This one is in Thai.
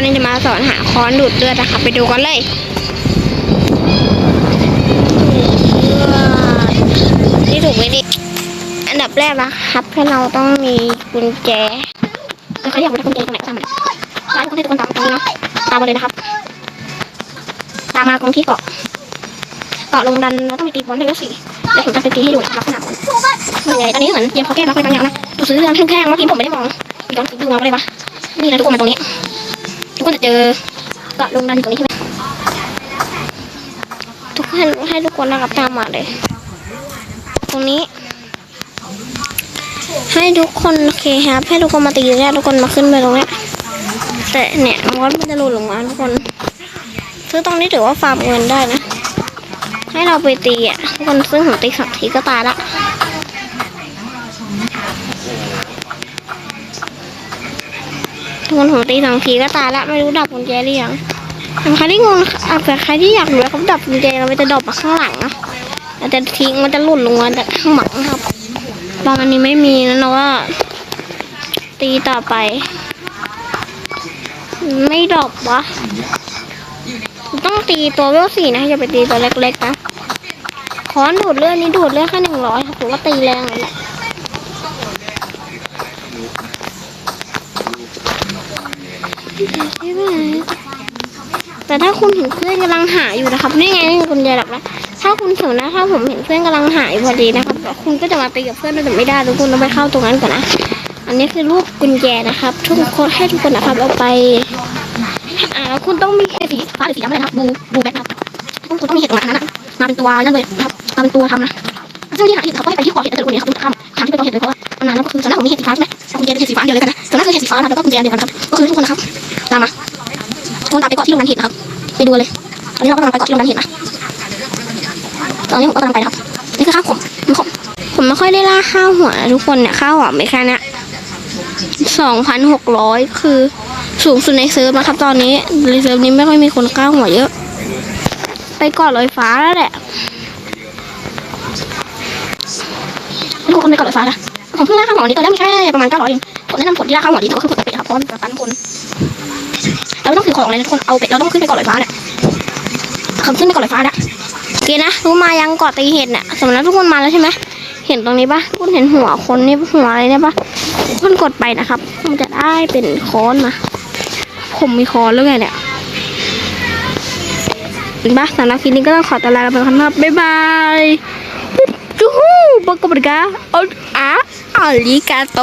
วันนี้จะมาสอนหาค้อนดูดเลือดนะคะ ไปดูกันเลยนี่ถูกไหมดิอันดับแรกนะครับให้เราต้องมีกุญแจแล้วใครอยากได้กุญแจตรงไหนก็ตามมาร้านคนที่ทุกคนตามตรงนี้เนาะตามมาเลยนะครับ ตามมาตรงที่เกาะเกาะลงดันเราต้องมีตีบอลให้แล้วสิเดี๋ยวผมจะไปตีให้ดูนะครับลักษณะมันเหมือนไงตอนนี้เหมือนเกมเขาแก้มาไปบางอย่างนะดูซื้อเรื่องแข้งๆเมื่อกี้ผมไม่ได้มองย้อนดูมาเลยปะนี่นะทุกคนมาตรงนี้ ทุกคนจะเจอเกาะลงดันอยู่ตรงนี้ใช่ไหมทุกคนให้ทุกคนนะครับตามมาเลย ตรงนี้ ให้ทุกคนโอเคครับให้ทุกคนมาตีเนี่ยทุกคนมาขึ้นไปตรงเนี้ยแต่เนี่ยมอสมันจะหล่นลงมาทุกคนซื้อตรงนี้ถือว่าฟาร์มเงินได้นะให้เราไปตีอะทุกคนซึ่งผมตีสองทีก็ตายละ ทุกคนผมตีสองทีก็ตายละไม่รู้ดับกุญแจหรือยังใครที่งงอะเผื่ใครที่อยากรู้เขาดับกุญแจเราจะดรอปมาข้างหลังนะมันจะทิ้งมันจะหล่นลงมาจากข้างหลังนะครับตอนนี้ไม่มีนะเนาะตีต่อไป ไม่ดอปวะต้องตีตัวเวลสี่นะอย่าไปตีตัวเล็กๆนะคอนดูดเลือดนี่ดูดเลือดแค่หนึ่งร้อยครับถือว่าตีแรงเลยแหละ แต่ถ้าคุณเห็นเพื่อนกำลังหาอยู่นะครับนี่ไงคุณยายหลับแล้วถ้าคุณเห็นนะถ้าผมเห็นเพื่อนกำลังหาอยู่พอดีนะครับคุณก็จะมาตีกับเพื่อนแต่ไม่ได้ทุกคนต้องไปเข้าตรงนั้นก่อนนะอันนี้คือรูปกุญแจนะครับ ทุกคนให้ทุกคนนะครับเอาไปอ่าคุณต้องมีสีฟ้าหรือสีดำอะไรนะครับบูบูแบ็คครับคุณต้องมีเห็ดตรงนั้นนะมาเป็นตัวนั่นเลยครับมาเป็นตัวทำนะซึ่งที่หาที่เขาก็ให้ไปที่ขอเห็ดแต่คนนี้ครับทำทำที่เป็นตัวเห็ดเลยเพราะว่ามันนานแล้วก็คือส่วนหน้าผมมีเห็ดสีฟ้าใช่ไหมคุณเจนเห็ดสีฟ้าเดียวเลยกันนะส่วนหน้าคือเห็ดสีฟ้านะแล้วก็คุณเจนเดียวกันครับก็คือทุกคนนะครับ ตามมาทุกคนตามไปเกาะที่โรงงานเห็ดนะครับ ไปดูเลย ตอนนี้เราก็กำลังไปเกาะที่โรงงานเห็ดนะตอนนี้ผมก็กำลังไปนะครับ นี่คือข้าวขมมันขมผมไม่ค่อยได้ล่าข้าวหัวทุกคนเนี่ยข้าวหัวไม่แค่นี้สองพันหกร้อยคือสูงสุดในเซิร์ฟนะครับ ตอนนี้ในเซิร์ฟนี้ไม่ค่อยมีคนก้าวหัวเยอะ ไปเกาะลอยฟ้าแล้วแหละทุกคนไปเกาะลอยฟ้านะผมเพิ่งล่าข้าวหัวนี้ตอนแรกมีแค่ประมาณ900เองผมแนะนำผลที่ล่าข้าวหัวนี้ก็คือผลเป็ดครับเพราะมันแบบปันคนเราไม่ต้องถือ ของเลยนะทุกคนเอาเป็ดเราต้องขึ้นไปเกาะลอยฟ้าเนี่ยขับขึ้นไปเกาะลอยฟ้าเนี่ยโอเคนะรู้มายังเกาะตีเห็ดเนี่ยสมมติว่าทุกคนมาแล้วใช่ไหมเห็นตรงนี้ปะทุกคนเห็นหัวคนนี่หัวอะไรเนี่ยปะทุกคนกดไปนะครับ มันจะได้เป็นค้อนมาผมมีคอนแล้วไงเนี่ยบ้าสำหรับคลิปนี้ก็ต้องขอตวลาไปก่อนนะครับบ๊ายบายจูฮูปกติกาออาอาริกาโต